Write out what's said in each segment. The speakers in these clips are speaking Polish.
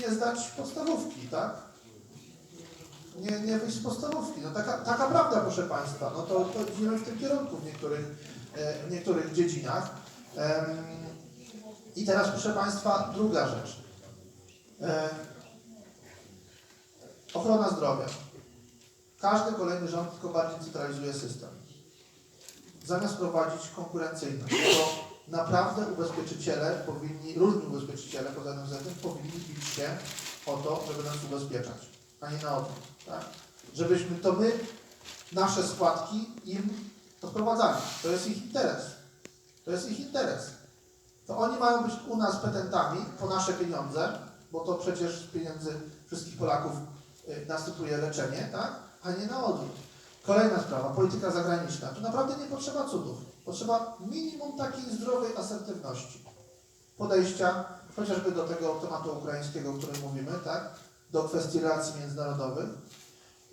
nie zdać podstawówki, tak? Nie, nie wyjść z podstawówki. No taka, taka prawda, proszę Państwa. No to, to idziemy w tym kierunku w niektórych, e, w niektórych dziedzinach. I teraz, proszę Państwa, druga rzecz. E, Ochrona zdrowia. Każdy kolejny rząd tylko bardziej centralizuje system. Zamiast prowadzić konkurencyjność, to naprawdę ubezpieczyciele powinni, różni ubezpieczyciele poza NFZ powinni bić się o to, żeby nas ubezpieczać, a nie na odwrót. Tak? Żebyśmy to my, nasze składki im odprowadzali. To jest ich interes. To jest ich interes. To oni mają być u nas petentami po nasze pieniądze, bo to przecież z pieniędzy wszystkich Polaków y, następuje leczenie, tak? a nie na odwrót. Kolejna sprawa, polityka zagraniczna. Tu naprawdę nie potrzeba cudów. Potrzeba minimum takiej zdrowej asertywności. Podejścia chociażby do tego tematu ukraińskiego, o którym mówimy, tak? do kwestii relacji międzynarodowych.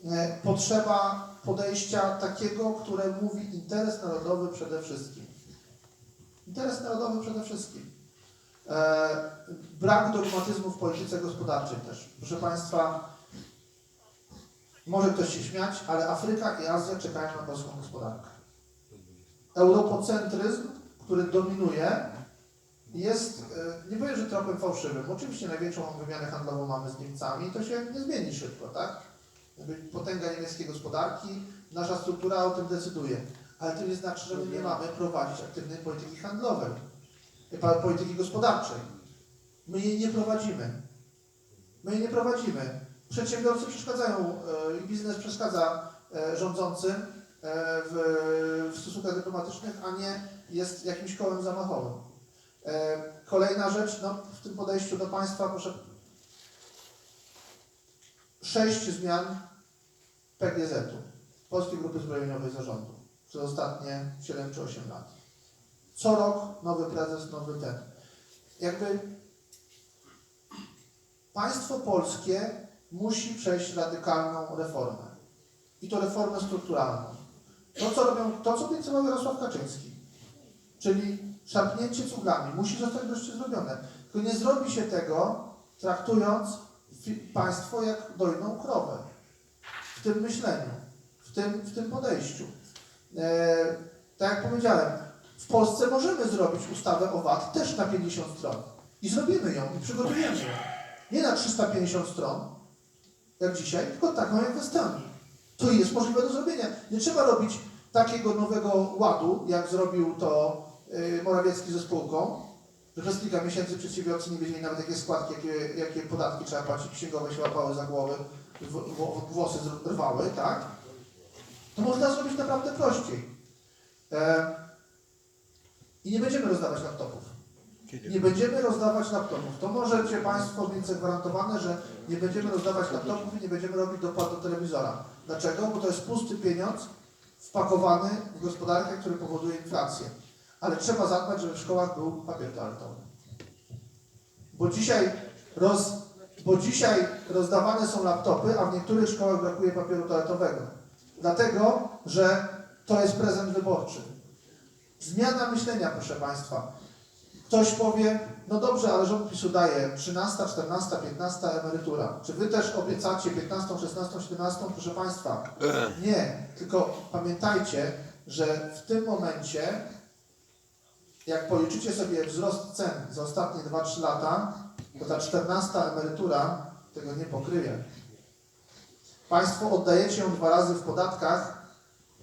E, Potrzeba podejścia takiego, które mówi interes narodowy przede wszystkim. Interes narodowy przede wszystkim. E, brak dogmatyzmu w polityce gospodarczej też. Proszę Państwa, może ktoś się śmiać, ale Afryka i Azja czekają na polską gospodarkę. Europocentryzm, który dominuje, jest, e, nie powiem, że tropem fałszywym. Oczywiście największą wymianę handlową mamy z Niemcami i to się nie zmieni szybko, tak? Potęga niemieckiej gospodarki, nasza struktura o tym decyduje. Ale to nie znaczy, że my nie mamy prowadzić aktywnej polityki handlowej, e, polityki gospodarczej. My jej nie prowadzimy. My jej nie prowadzimy. Przedsiębiorcy przeszkadzają e, i biznes przeszkadza rządzącym w, w stosunkach dyplomatycznych, a nie jest jakimś kołem zamachowym. E, Kolejna rzecz, no, w tym podejściu do państwa, proszę. Sześć zmian PGZ-u, Polskiej Grupy Zbrojeniowej Zarządu, przez ostatnie 7 czy 8 lat. Co rok nowy prezes, nowy ten. Jakby państwo polskie musi przejść radykalną reformę. I to reformę strukturalną. To, co robią, to, co obiecywał Jarosław Kaczyński, czyli szarpnięcie cuglami, musi zostać wreszcie zrobione. Tylko nie zrobi się tego, traktując państwo jak dojną krowę. W tym myśleniu, w tym, w tym podejściu. E, tak jak powiedziałem, w Polsce możemy zrobić ustawę o VAT też na 50 stron. I zrobimy ją, i przygotujemy ją. Nie na 350 stron, jak dzisiaj, tylko taką jak w Estonii. To jest możliwe do zrobienia. Nie trzeba robić takiego nowego ładu, jak zrobił to yy, Morawiecki ze spółką, że przez kilka miesięcy przedsiębiorcy nie wiedzieli nawet jakie składki, jakie, jakie podatki trzeba płacić, księgowe się łapały za głowy, włosy rwały, tak? To można zrobić naprawdę prościej. E, I nie będziemy rozdawać laptopów. Nie będziemy rozdawać laptopów. To możecie Państwo mieć zagwarantowane, że nie będziemy rozdawać laptopów i nie będziemy robić dopłat do telewizora. Dlaczego? Bo to jest pusty pieniądz wpakowany w gospodarkę, który powoduje inflację. Ale trzeba zadbać, żeby w szkołach był papier toaletowy. Bo dzisiaj, roz, bo dzisiaj rozdawane są laptopy, a w niektórych szkołach brakuje papieru toaletowego. Dlatego, że to jest prezent wyborczy. Zmiana myślenia, proszę Państwa. Ktoś powie, no dobrze, ale rząd PiSu daje 13, 14, 15 emerytura. Czy wy też obiecacie 15, 16, 17? Proszę Państwa, nie. Tylko pamiętajcie, że w tym momencie, jak policzycie sobie wzrost cen za ostatnie 2-3 lata, to ta 14 emerytura tego nie pokryje. Państwo oddajecie ją dwa razy w podatkach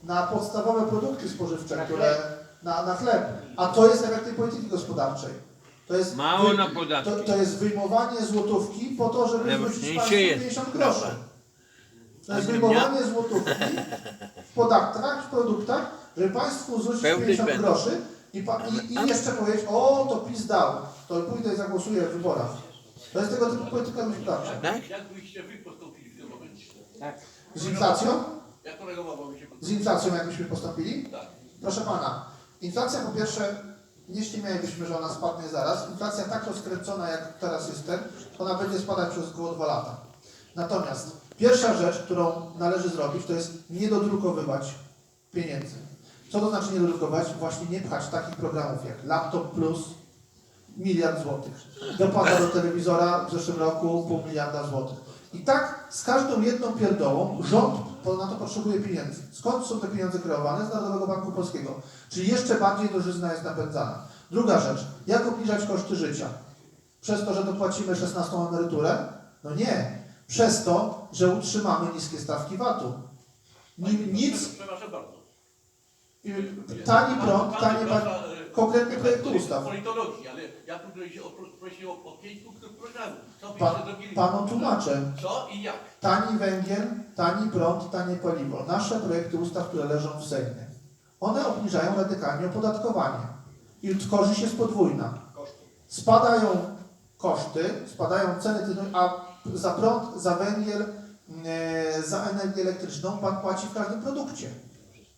na podstawowe produkty spożywcze, które na, na chleb. A to jest efekt tej polityki gospodarczej. To jest Mało na podatki. to, to jest wyjmowanie złotówki po to, żeby Ale zwrócić państwu jest 50 groszy. To jest wyjmowanie złotówki w podatkach, w produktach, żeby państwu zwrócić Pełny 50 będą. groszy i, pa, i, i jeszcze powiedzieć, o to PiS dał, to pójdę i zagłosuję w wyborach. To jest tego typu polityka gospodarcza. Tak? Jak byście wy postąpili w tym momencie? Z inflacją? Jak reagowałby się? Z inflacją jakbyśmy postąpili? Tak. Proszę pana, inflacja po pierwsze, nie ściemialibyśmy, że ona spadnie zaraz. Inflacja tak rozkręcona, jak teraz jest ten, ona będzie spadać przez około dwa lata. Natomiast pierwsza rzecz, którą należy zrobić, to jest nie dodrukowywać pieniędzy. Co to znaczy nie dodrukować? Właśnie nie pchać takich programów jak Laptop Plus, miliard złotych. Dopłata do telewizora w zeszłym roku pół miliarda złotych. I tak z każdą jedną pierdołą rząd na to potrzebuje pieniędzy. Skąd są te pieniądze kreowane? Z Narodowego Banku Polskiego. Czyli jeszcze bardziej drożyzna jest napędzana. Druga rzecz, jak obniżać koszty życia? Przez to, że dopłacimy 16 emeryturę? No nie. Przez to, że utrzymamy niskie stawki VAT-u. Ni- Nic, tani prąd, tanie pan- pa- pan- konkretny projekt politologii, ustaw. Politologii, ale ja tu prosiłem o, o, pięć punktów programu. Co Pa, panu tłumaczę. Co i jak? Tani węgiel, tani prąd, tanie paliwo. Nasze projekty ustaw, które leżą w Sejmie. One obniżają radykalnie opodatkowanie. I korzyść jest podwójna. Spadają koszty, spadają ceny a za prąd, za węgiel, e, za energię elektryczną pan płaci w każdym produkcie.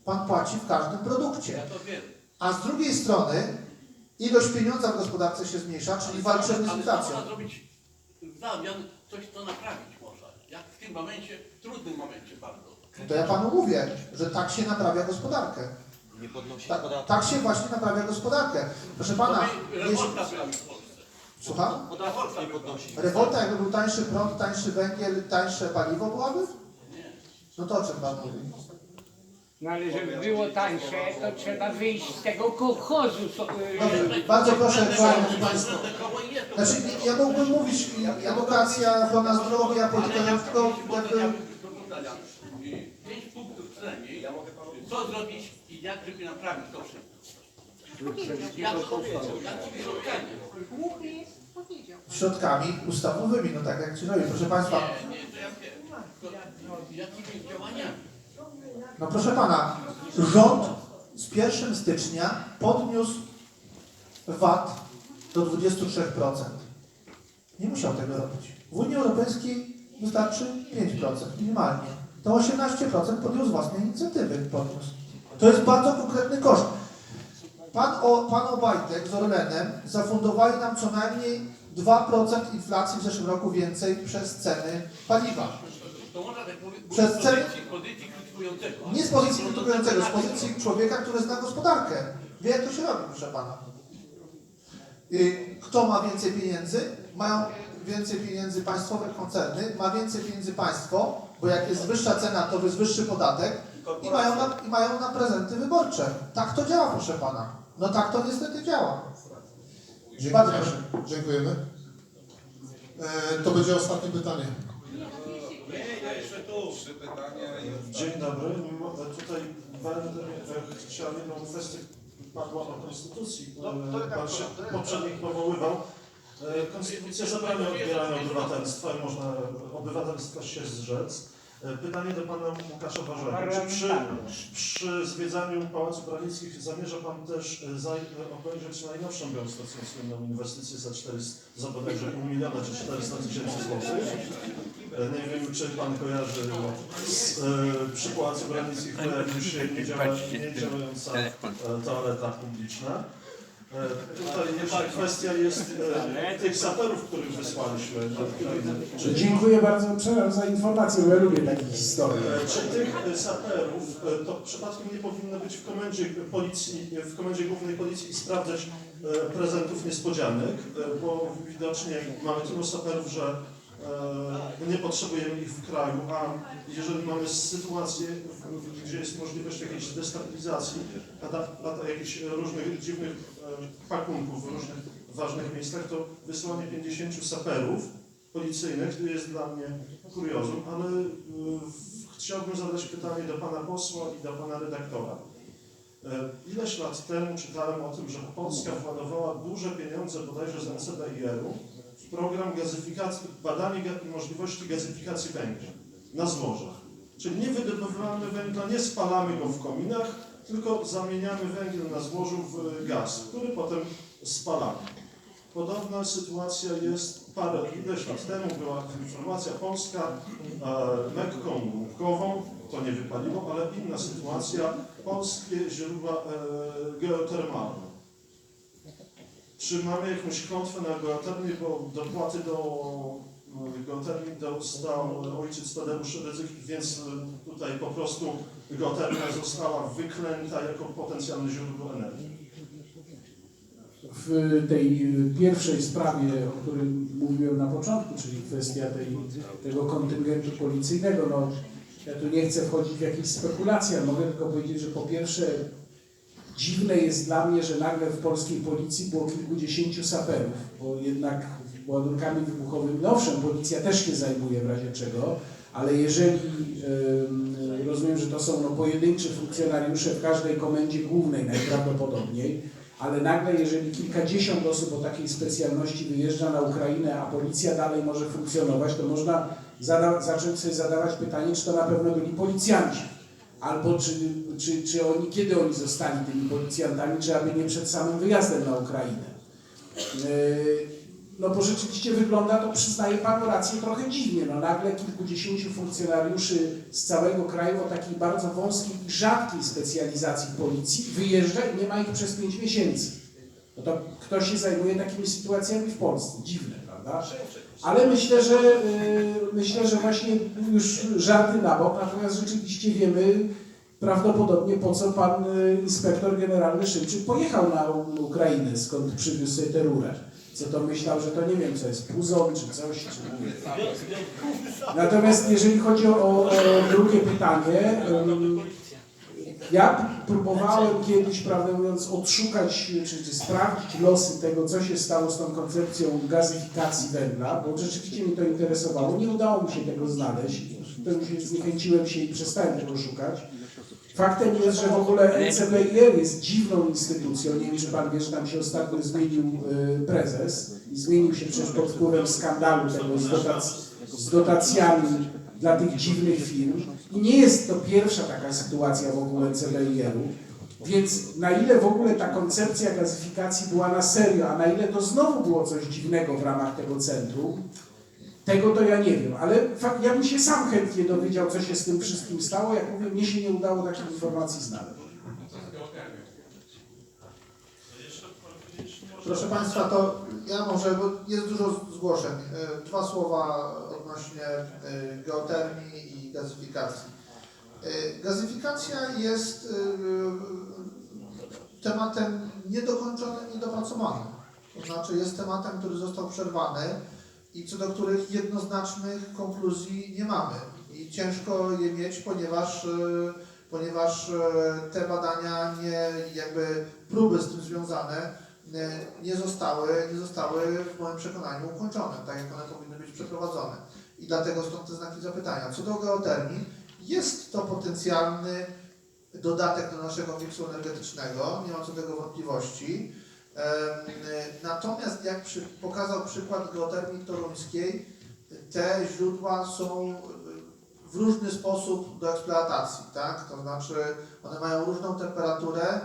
Pan płaci w każdym produkcie. Ja to wiem. A z drugiej strony ilość pieniądza w gospodarce się zmniejsza, czyli walczymy z Ale inflacją. można zrobić w zamian, coś co naprawić można? Jak w tym momencie, w trudnym momencie bardzo. To ja panu mówię, że tak się naprawia gospodarkę. Nie podnosi Tak, podatku. tak się właśnie naprawia gospodarkę. Proszę pana, To jeśli... rewolta była w Polsce. Słucham? Nie podnosi. Rewolta jakby był tańszy prąd, tańszy węgiel, tańsze paliwo byłaby? Nie. No to o czym pan mówi? No ale żeby było tańsze, to trzeba wyjść z tego kołchozu. so- y, bardzo proszę, szanowni państwo. Znaczy, ja mógłbym mówić edukacja, ochrona zdrowia, polityka, jakby... Pięć punktów przynajmniej. Co zrobić i jak, żeby naprawić to wszystko? Jak powiedział? Środkami ustawowymi, no tak jak ci. Proszę państwa, Nie, nie, to ja wiem. To Jakimi działaniami? No proszę pana, rząd z 1 stycznia podniósł VAT do 23%. Nie musiał tego robić. W Unii Europejskiej wystarczy 5% minimalnie. To 18% podjął z własnej inicjatywy podniósł. To jest bardzo konkretny koszt. Pan, o, pan Obajtek z Orlenem zafundowali nam co najmniej 2% inflacji w zeszłym roku więcej przez ceny paliwa. Tak Przez ceny- Nie z pozycji krytykującego, z pozycji człowieka, który zna gospodarkę. Wie, jak to się robi, proszę pana. Kto ma więcej pieniędzy? Mają więcej pieniędzy państwowe koncerny, ma więcej pieniędzy państwo, bo jak jest wyższa cena, to jest wyższy podatek i mają na, i mają na prezenty wyborcze. Tak to działa, proszę pana. No tak to niestety działa. Bardzo proszę. Dziękujemy. E, to będzie ostatnie pytanie. Dzień dobry. Mimo- Tutaj będę e, chciał jedną kwestię, padła o Konstytucji. E, Pan się poprzednik powoływał. E, Konstytucja zabrania odbierania obywatelstwa i można obywatelstwa się zrzec. E, Pytanie do pana Łukasza Warzego. Czy przy, przy zwiedzaniu Pałacu Branickich zamierza pan też e, zaj, obejrzeć najnowszą białostocką słynną inwestycję za 400, za bodajże pół miliona czy 400 tysięcy złotych? E, Nie wiem, czy pan kojarzy, z, e, przy Pałacu Branickich pojawił się niedziała, niedziałająca e, toaleta publiczna. Tutaj kwestia jest e, tych saperów, których wysłaliśmy. Dziękuję bardzo przepraszam za informację, bo ja lubię takie historie. E, Czy tych e, saperów to przypadkiem nie powinno być w komendzie policji, w komendzie głównej policji i sprawdzać prezentów niespodzianek, bo widocznie mamy tylu saperów, że nie potrzebujemy ich w kraju, a jeżeli mamy sytuację, gdzie jest możliwość jakiejś destabilizacji, a, da, a da jakichś różnych dziwnych e, pakunków w różnych ważnych miejscach, to wysłanie 50 saperów policyjnych jest dla mnie kuriozum, ale w- chciałbym zadać pytanie do pana posła i do pana redaktora. E, Ileś lat temu czytałem o tym, że Polska władowała duże pieniądze bodajże z NCBR-u w program gazyfikacji, badanie możliwości gazyfikacji węgla na złożach. Czyli nie wydobywamy węgla, nie spalamy go w kominach, tylko zamieniamy węgiel na złożu w gaz, który potem spalamy. Podobna sytuacja jest parę, ileś lat temu była informacja polska e, Mekką łupkową, to nie wypaliło, ale inna sytuacja, polskie źródła e, geotermalne. Czy mamy jakąś klątwę na geotermię, bo dopłaty do e, geotermii dostał ojciec Tadeusz Rydzyk, więc e, tutaj po prostu geotermia została wyklęta jako potencjalne źródło energii. w tej pierwszej sprawie, o którym mówiłem na początku, czyli kwestia tej, tego kontyngentu policyjnego, no ja tu nie chcę wchodzić w jakieś spekulacje, mogę tylko powiedzieć, że po pierwsze dziwne jest dla mnie, że nagle w polskiej policji było kilkudziesięciu saperów, bo jednak ładunkami wybuchowymi, no owszem, policja też się zajmuje w razie czego, ale jeżeli em, rozumiem, że to są no, pojedynczy funkcjonariusze w każdej komendzie głównej najprawdopodobniej, ale nagle jeżeli kilkadziesiąt osób o takiej specjalności wyjeżdża na Ukrainę, a policja dalej może funkcjonować, to można zacząć sobie zadawać pytanie, czy to na pewno byli policjanci. Albo czy, czy, czy oni, kiedy oni zostali tymi policjantami, czy aby nie przed samym wyjazdem na Ukrainę. Yy, No bo rzeczywiście wygląda to, przyznaję panu rację, trochę dziwnie. No nagle kilkudziesięciu funkcjonariuszy z całego kraju o takiej bardzo wąskiej i rzadkiej specjalizacji policji wyjeżdża i nie ma ich przez pięć miesięcy. No to kto się zajmuje takimi sytuacjami w Polsce? Dziwne, prawda? Ale myślę, że yy, myślę, że właśnie już żarty na bok, natomiast rzeczywiście wiemy prawdopodobnie po co pan y, inspektor generalny Szymczyk pojechał na Ukrainę, skąd przywiózł sobie tę rurę. Co to myślał, że to nie wiem, co jest puzon czy coś. Czy... Natomiast jeżeli chodzi o, o drugie pytanie, ja próbowałem kiedyś, prawdę mówiąc, odszukać czy, czy sprawdzić losy tego, co się stało z tą koncepcją gazyfikacji węgla, bo rzeczywiście mnie to interesowało. Nie udało mi się tego znaleźć. Mi się, zniechęciłem się i przestałem tego szukać. Faktem jest, że w ogóle NCBIR jest dziwną instytucją. Nie wiem, czy pan wie, że tam się ostatnio zmienił y, prezes i zmienił się przecież pod wpływem skandalu tego z, dotac z dotacjami dla tych dziwnych firm. I nie jest to pierwsza taka sytuacja w ogóle NCBIR-u. Więc na ile w ogóle ta koncepcja gazyfikacji była na serio, a na ile to znowu było coś dziwnego w ramach tego centrum, tego to ja nie wiem, ale fakt, ja bym się sam chętnie dowiedział, co się z tym wszystkim stało. Jak mówię, mnie się nie udało takich informacji znaleźć. Proszę Państwa, to ja może, bo jest dużo zgłoszeń. E, Dwa słowa odnośnie geotermii i gazyfikacji. E, Gazyfikacja jest e, tematem niedokończonym, niedopracowanym. To znaczy jest tematem, który został przerwany i co do których jednoznacznych konkluzji nie mamy. I ciężko je mieć, ponieważ, ponieważ te badania nie, jakby próby z tym związane nie zostały, nie zostały w moim przekonaniu ukończone, tak jak one powinny być przeprowadzone. I dlatego stąd te znaki zapytania. Co do geotermii, jest to potencjalny dodatek do naszego miksu energetycznego, nie ma co do tego wątpliwości. Natomiast jak przy, pokazał przykład geotermii toruńskiej, te źródła są w różny sposób do eksploatacji, tak? To znaczy one mają różną temperaturę.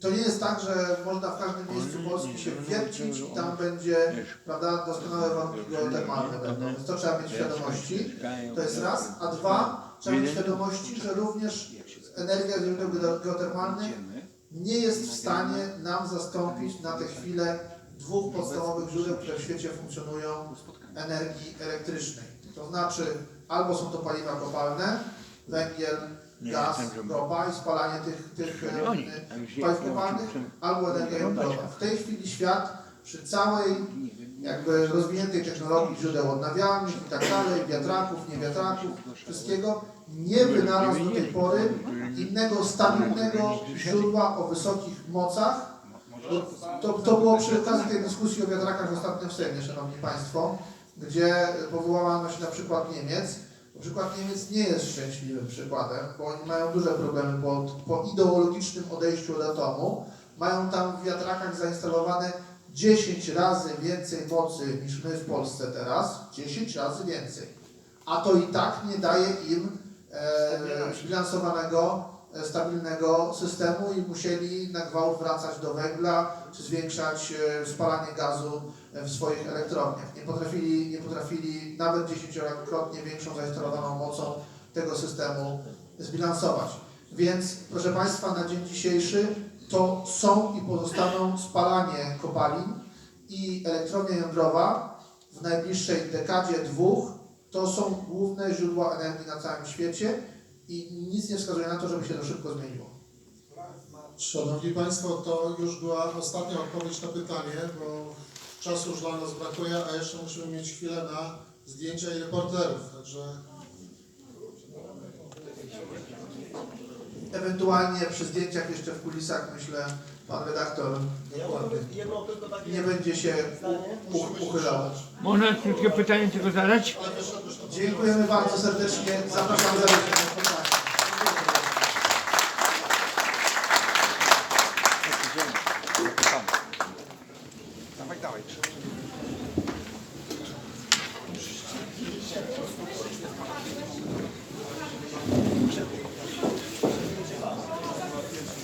To nie jest tak, że można w każdym miejscu Polski się wiercić i tam będzie, prawda, doskonałe warunki geotermalne będą. Więc to trzeba mieć świadomości. To jest raz, a dwa, trzeba mieć świadomości, że również energia źródeł geo- geotermalnych nie jest w stanie nam zastąpić na tę chwilę dwóch podstawowych źródeł, które w świecie funkcjonują energii elektrycznej. To znaczy albo są to paliwa kopalne, węgiel, gaz, ropa i spalanie tych, tych e, paliw kopalnych, albo energia jądrowa. W tej chwili świat przy całej jakby rozwiniętej technologii źródeł odnawialnych i tak dalej, wiatraków, nie wiatraków, wszystkiego, nie wynalazł do tej pory innego stabilnego źródła o wysokich mocach. To, to było przy okazji tej dyskusji o wiatrakach ostatnio w Sejmie, Szanowni Państwo, gdzie powołano się na przykład Niemiec. Przykład Niemiec nie jest szczęśliwym przykładem, bo oni mają duże problemy po, po ideologicznym odejściu od atomu. Mają tam w wiatrakach zainstalowane 10 razy więcej mocy niż my w Polsce teraz. 10 razy więcej. A to i tak nie daje im e, zbilansowanego, e, stabilnego systemu i musieli na gwałt wracać do węgla, czy zwiększać e, spalanie gazu e, w swoich elektrowniach. Nie potrafili, nie potrafili nawet dziesięciokrotnie większą zainstalowaną mocą tego systemu zbilansować. Więc, proszę Państwa, na dzień dzisiejszy to są i pozostaną spalanie kopalin i elektrownia jądrowa w najbliższej dekadzie, dwóch, to są główne źródła energii na całym świecie i nic nie wskazuje na to, żeby się to szybko zmieniło. Szanowni Państwo, to już była ostatnia odpowiedź na pytanie, bo czasu już dla nas brakuje, a jeszcze musimy mieć chwilę na zdjęcia i reporterów, także Ewentualnie przy zdjęciach jeszcze w kulisach, myślę, pan redaktor nie będzie się uch- uchylał. Można krótkie pytanie tylko zadać? ale też, też to Dziękujemy bardzo serdecznie. Zapraszam za spotkanie.